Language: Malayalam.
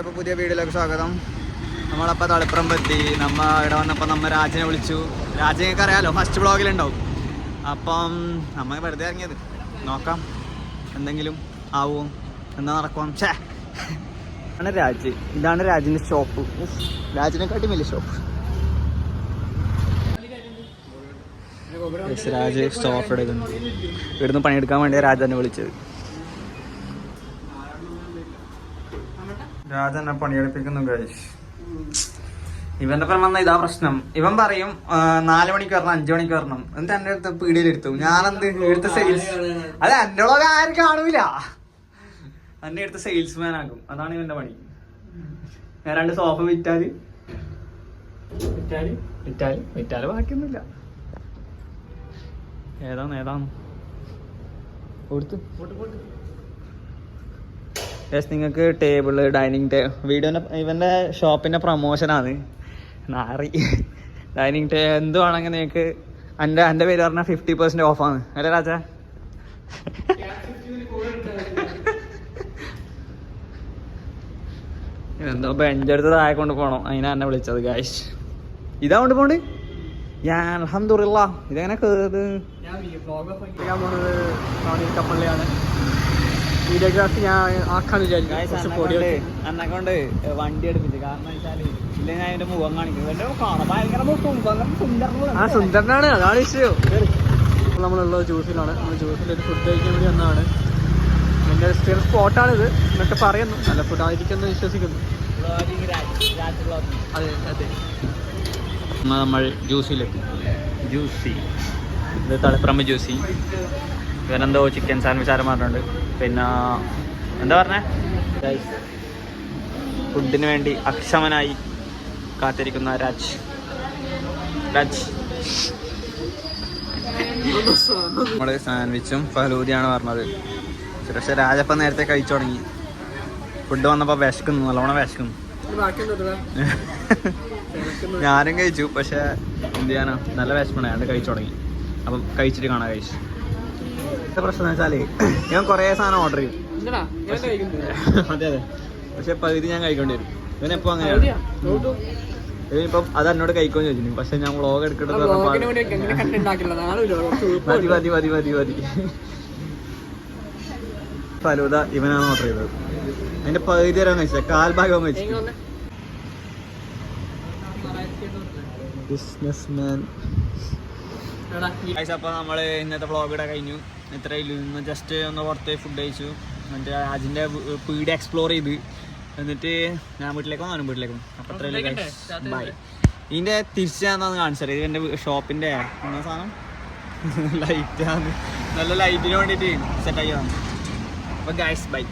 അപ്പോൾ പുതിയ വീഡിയോയിലേക്ക് സ്വാഗതം. നമ്മളപ്പോൾ പറ്റി നമ്മ ഇവിടെ വന്നപ്പോൾ നമ്മ രാജനെ വിളിച്ചു. രാജനൊക്കെ അറിയാലോ ഫസ്റ്റ് ബ്ലോഗിലുണ്ടാവും അപ്പം നമ്മ വെറുതെ ഇറങ്ങിയത്. നോക്കാം. എന്തെങ്കിലും ആവും. എന്താ നടക്കുമോ ഛേ. ആണ് രാജ്. ഇതാണ് രാജിന്റെ ഷോപ്പ് രാജിനെക്കാട്ടി വലിയ ഷോപ്പ് രാജ് സ്റ്റോഫ് എടുക്കുന്നു. ഇവിടുന്ന് പണിയെടുക്കാൻ വേണ്ടിയാണ് രാജ എന്നെ വിളിച്ചത്. രാജ എന്നെ പണിയെടുപ്പിക്കുന്നു ഗൈസ് ഇവന്റെ ഒപ്പം വന്ന ഇതാ പ്രശ്നം. ഇവൻ പറയും നാല് മണിക്ക് വരണം അഞ്ചു മണിക്ക് വരണം. എന്നിട്ട് എന്റെ അടുത്ത് പീടിയിലെടുത്തു. ഞാനെന്ത് എടുത്ത സെയിൽസ് അത് എന്റെ ഉള്ള ആരും കാണൂല. എന്നെ എടുത്ത സെയിൽസ്മാൻ ആകും അതാണ് ഇവന്റെ പണി. ഞാൻ രണ്ട് സോഫ വിറ്റാൽ. വിറ്റാൽ? വിറ്റാൽ? വിറ്റാൽ ബാക്കിയൊന്നുമില്ല. ഏതാണ് ഏതാണ്? കൊടുത്തു. യെസ് നിങ്ങൾക്ക് ടേബിൾ ഡൈനിങ് ടേ വീഡിയോ ഇവന്റെ ഷോപ്പിന്റെ പ്രൊമോഷനാണ് നാറി ഡൈനിങ് ടേ എന്തുവാണെങ്കിൽ നിങ്ങൾക്ക് എന്റെ എന്റെ പേര് പറഞ്ഞാൽ ഫിഫ്റ്റി പെർസെന്റ് ഓഫാണ് അല്ലേ രാജ? എന്തോ ബെഞ്ചെടുത്ത് താഴെ കൊണ്ട് പോകണം അതിനാ എന്നെ വിളിച്ചത് ഗായ്സ് ഇതാ കൊണ്ട് പോണ്ട് ഞാൻ അലഹമുല്ല ഇതെങ്ങനെ കേറുന്നത് ഞാൻ ടൗണിൽ കപ്പള്ളിയാണ്. വീഡിയോഗ്രാഫി ഞാൻ ആക്കാന്ന് വിചാരിച്ചു കുറച്ച് പൊടി വെച്ച്. എന്നെ കൊണ്ട് വണ്ടി എടുപ്പിച്ചു. കാരണം വെച്ചാൽ ഇല്ല ഞാൻ എന്റെ മുഖം കാണിക്കുന്നു ആ സുന്ദരനാണ്. അതാണ് അപ്പോൾ നമ്മളുള്ളത് ജ്യൂസിലാണ് നമ്മൾ ജ്യൂസിൽ ഒരു ഫുഡ് കഴിക്കാൻ വേണ്ടി വന്നതാണ്. എന്റെ സ്ഥിര സ്പോട്ടാണിത് എന്നൊക്കെ പറയുന്നു. നല്ല ഫുഡ് ആയിരിക്കുമെന്ന് വിശ്വസിക്കുന്നു. അതെ അതെ. നമ്മൾ ജ്യൂസിലെത്തി ജ്യൂസി ഇത് തളിപ്പറമ്പ് ജ്യൂസി ഇവനെന്തോ ചിക്കൻ സാൻഡ്വിച്ച് ആരും പറഞ്ഞിട്ടുണ്ട്. പിന്നെ എന്താ പറഞ്ഞേ? ഫുഡിന് വേണ്ടി അക്ഷമനായി കാത്തിരിക്കുന്ന രാജ്. രാജ്. നമ്മുടെ സാൻഡ്വിച്ചും ഫലൂതിയാണ് പറഞ്ഞത്. പക്ഷെ രാജപ്പ നേരത്തെ കഴിച്ചു തുടങ്ങി. ഫുഡ് വന്നപ്പോ വിശക്കുന്നു നല്ലോണം വിശക്കുന്നു. ഞാനും കഴിച്ചു പക്ഷെ എന്ത് ചെയ്യാനാ? നല്ല വിശപ്പണ ഞാൻ കഴിച്ചു തുടങ്ങി. അപ്പം കഴിച്ചിട്ട് കാണാൻ കഴിച്ചു എന്താ പ്രശ്നം എന്ന് വെച്ചാൽ ഞാൻ കുറേ സാധനം ഓർഡർ ചെയ്യും അതെ അതെ. പക്ഷെ പകുതി ഞാൻ കഴിക്കേണ്ടി വരും. ഇവനെപ്പോ അങ്ങനെയാണ്? ഇവനിപ്പം അത് എന്നോട് കഴിക്കുമെന്ന് ചോദിച്ചു പക്ഷെ ഞാൻ വ്ളോഗ് എടുക്കട്ടെ മതി. മതി മതി മതി മതി. ഫലൂത ഇവനാണ് ഓർഡർ ചെയ്തത്. അതിന്റെ പകുതി വരെ കഴിച്ചില്ല കാൽ ഭാഗം കഴിച്ചു ബിസിനസ് മാൻ അപ്പൊ നമ്മൾ ഇന്നത്തെ വ്ളോഗ് ഇവിടെ കഴിഞ്ഞു. ഇത്രയില്ല ഇന്ന് ജസ്റ്റ് ഒന്ന് പുറത്ത് ഫുഡ് കഴിച്ചു. എന്നിട്ട് അജിന്റെ പീടി എക്സ്പ്ലോർ ചെയ്ത്. എന്നിട്ട് ഞാൻ വീട്ടിലേക്ക് വന്നു വീട്ടിലേക്ക് അപ്പോൾ അത്ര അത്രയും ബൈ ഇതിന്റെ തിരിച്ച് ഞാൻ കാണിച്ചു കാണിച്ചത് ഇത് എന്റെ ഷോപ്പിന്റെ എന്നാ സാധനം? ലൈറ്റാണ് നല്ല ലൈറ്റിന് വേണ്ടിയിട്ട് സെറ്റ് വന്നു. അപ്പോൾ ഗൈസ് ബൈ